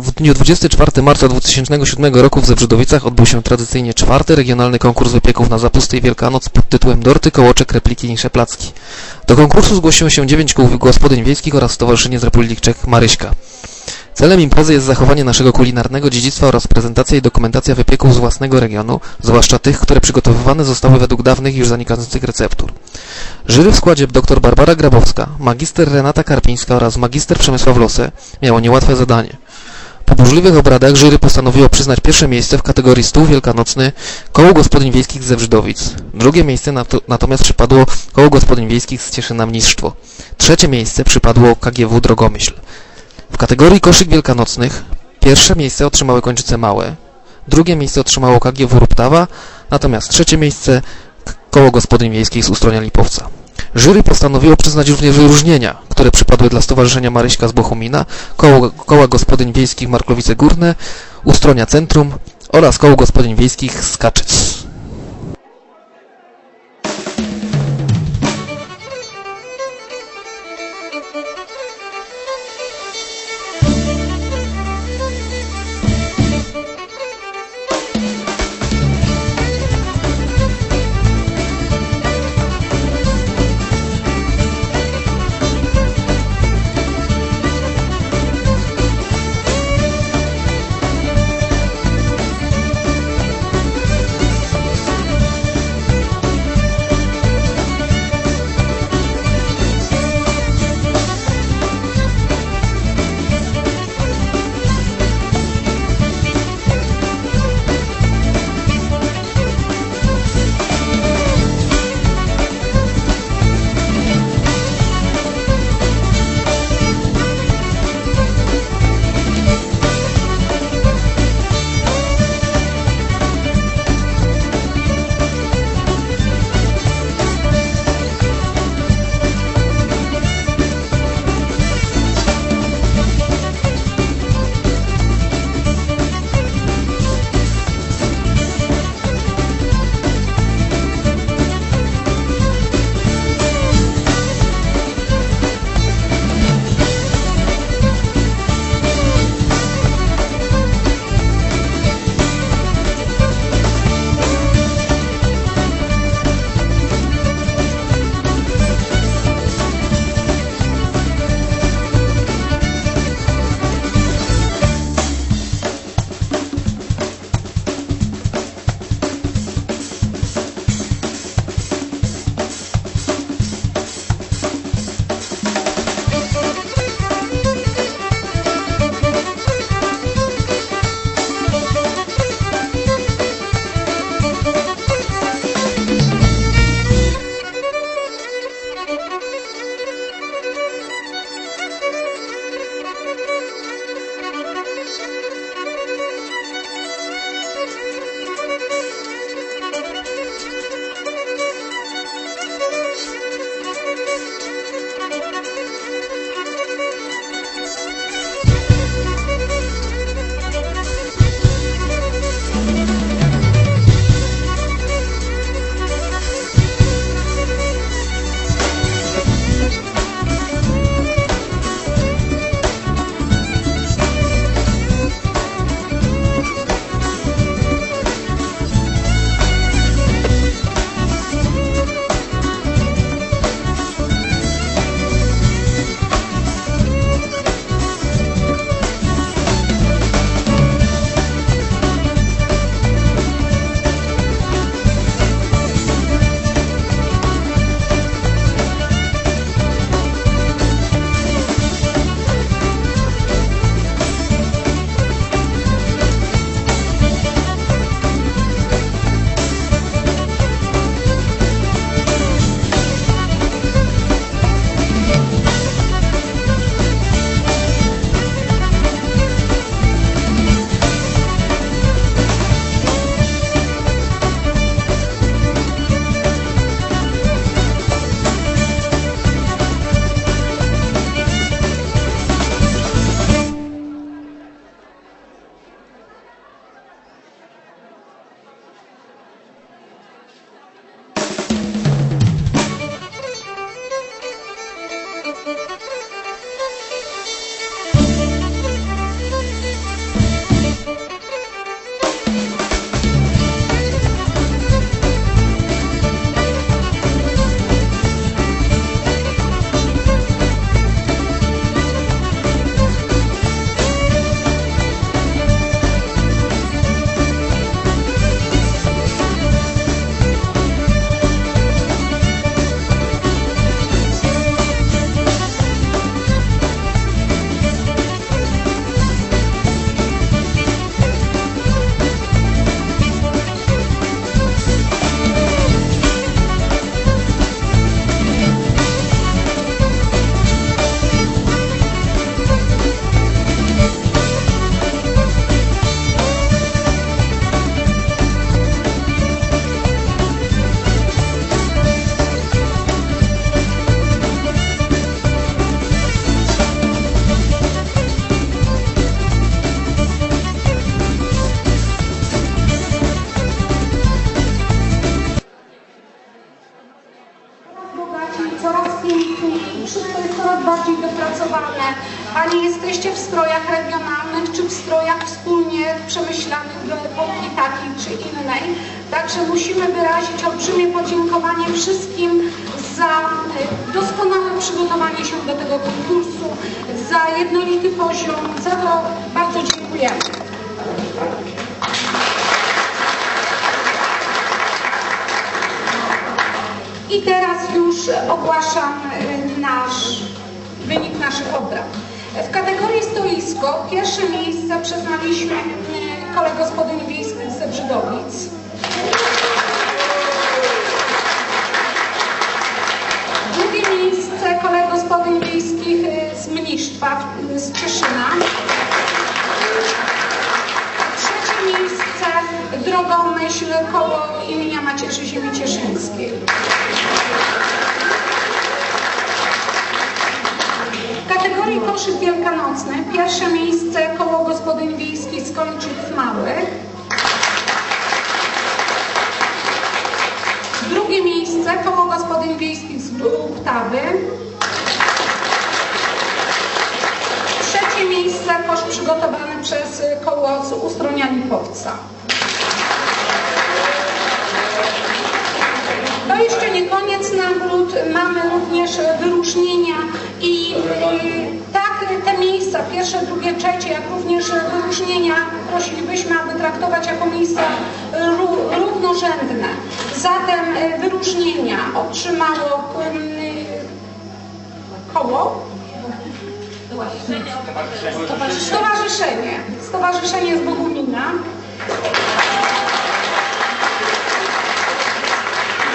W dniu 24 marca 2007 roku w Zebrzydowicach odbył się tradycyjnie czwarty regionalny konkurs wypieków na Zapustej Wielkanoc pod tytułem Dorty, Kołoczek, Repliki i Szepplacki. Do konkursu zgłosiło się 9 kół gospodyń wiejskich oraz Stowarzyszenie z Republik Czech Maryśka. Celem imprezy jest zachowanie naszego kulinarnego dziedzictwa oraz prezentacja i dokumentacja wypieków z własnego regionu, zwłaszcza tych, które przygotowywane zostały według dawnych już zanikających receptur. Jury w składzie dr Barbara Grabowska, magister Renata Karpińska oraz magister Przemysław Losę miało niełatwe zadanie. Po burzliwych obradach jury postanowiło przyznać pierwsze miejsce w kategorii stół wielkanocny Koło Gospodyń Wiejskich z Zebrzydowic. Drugie miejsce nato- natomiast przypadło Koło Gospodyń Wiejskich z Cieszyna Mniszczwo. Trzecie miejsce przypadło KGW Drogomyśl. W kategorii koszyk wielkanocnych pierwsze miejsce otrzymały Kończyce Małe, drugie miejsce otrzymało KGW Ruptawa, natomiast trzecie miejsce Koło Gospodyń Wiejskich z Ustronia Lipowca. Jury postanowiło przyznać również wyróżnienia, które przypadły dla Stowarzyszenia Maryśka z Bochumina, Koło, Koła Gospodyń Wiejskich Marklowice Górne, Ustronia Centrum oraz Koło Gospodyń Wiejskich z przemyślanych do epoki takiej czy innej. Także musimy wyrazić olbrzymie podziękowanie wszystkim za e, doskonałe przygotowanie się do tego konkursu, za jednolity poziom, za to bardzo dziękujemy. I teraz już ogłaszam y, nasz wynik naszych obrad. W kategorii stoisko pierwsze miejsce przyznaliśmy y, kole gospodyń wiejskich ze Brzydowic. Drugie miejsce kole gospodyń wiejskich y, z Mnisztwa, y, z Cieszyna. Trzecie miejsce drogą myśl koło imienia Macierzy Ziemi Cieszyńskiej. W kategorii koszyk wielkanocny pierwsze miejsce koło gospodyń wiejskich z Kończyc Małych. Drugie miejsce koło gospodyń wiejskich z Luptawy. Trzecie miejsce kosz przygotowany przez koło z Ustronia Lipowca. To jeszcze nie koniec nagród, mamy również wyróżnienia i te miejsca, pierwsze, drugie, trzecie, jak również wyróżnienia prosilibyśmy, aby traktować jako miejsca ró- równorzędne. Zatem y, wyróżnienia otrzymało koło Stowarzyszenie. Stowarzyszenie z Bogumina.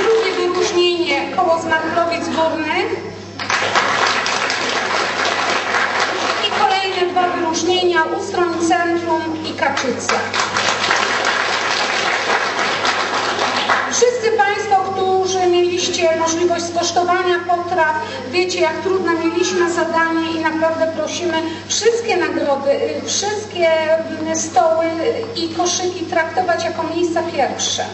Drugie wyróżnienie koło z Górnych. I kolejne dwa wyróżnienia Ustroń Centrum i Kaczyce. Wszyscy Państwo, którzy mieliście możliwość skosztowania potraw, wiecie jak trudne mieliśmy zadanie i naprawdę prosimy wszystkie nagrody, y, wszystkie stoły i koszyki traktować jako miejsca pierwsze.